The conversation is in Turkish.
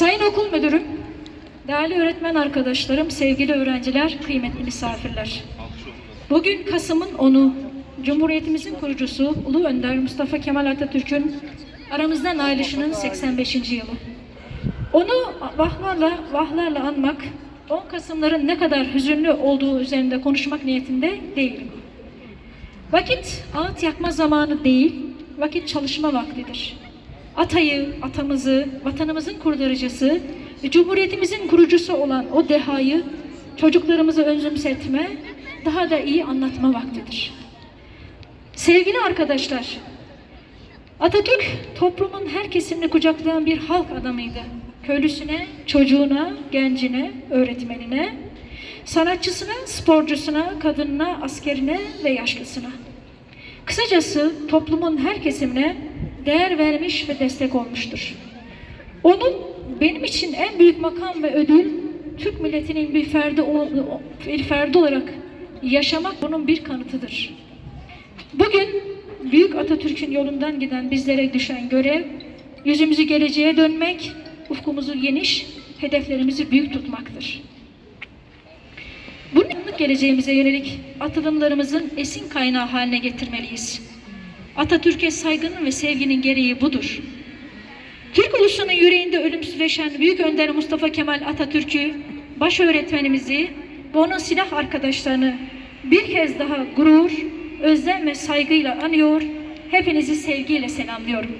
Sayın Okul Müdürüm, değerli öğretmen arkadaşlarım, sevgili öğrenciler, kıymetli misafirler. Bugün Kasım'ın 10'u, Cumhuriyetimizin kurucusu Ulu Önder Mustafa Kemal Atatürk'ün aramızdan ayrılışının 85. yılı. Onu vahlarla, vahlarla anmak, 10 Kasımların ne kadar hüzünlü olduğu üzerinde konuşmak niyetinde değilim. Vakit ağıt yakma zamanı değil, vakit çalışma vaktidir. Atayı, atamızı, vatanımızın kurtarıcısı Cumhuriyetimizin kurucusu olan o dehayı çocuklarımıza özümsetme, daha da iyi anlatma vaktidir. Sevgili arkadaşlar, Atatürk toplumun her kesimini kucaklayan bir halk adamıydı. Köylüsüne, çocuğuna, gencine, öğretmenine, sanatçısına, sporcusuna, kadınına, askerine ve yaşlısına. Kısacası toplumun her kesimine değer vermiş ve destek olmuştur. Onun benim için en büyük makam ve ödül Türk milletinin bir ferdi, bir ferdi olarak yaşamak bunun bir kanıtıdır. Bugün Büyük Atatürk'ün yolundan giden bizlere düşen görev, yüzümüzü geleceğe dönmek, ufkumuzu geniş, hedeflerimizi büyük tutmaktır. Bu yıllık geleceğimize yönelik atılımlarımızın esin kaynağı haline getirmeliyiz. Atatürk'e saygının ve sevginin gereği budur. Türk ulusunun yüreğinde ölümsüzleşen Büyük Önder Mustafa Kemal Atatürk'ü, baş öğretmenimizi ve onun silah arkadaşlarını bir kez daha gurur, özlem ve saygıyla anıyor, hepinizi sevgiyle selamlıyorum.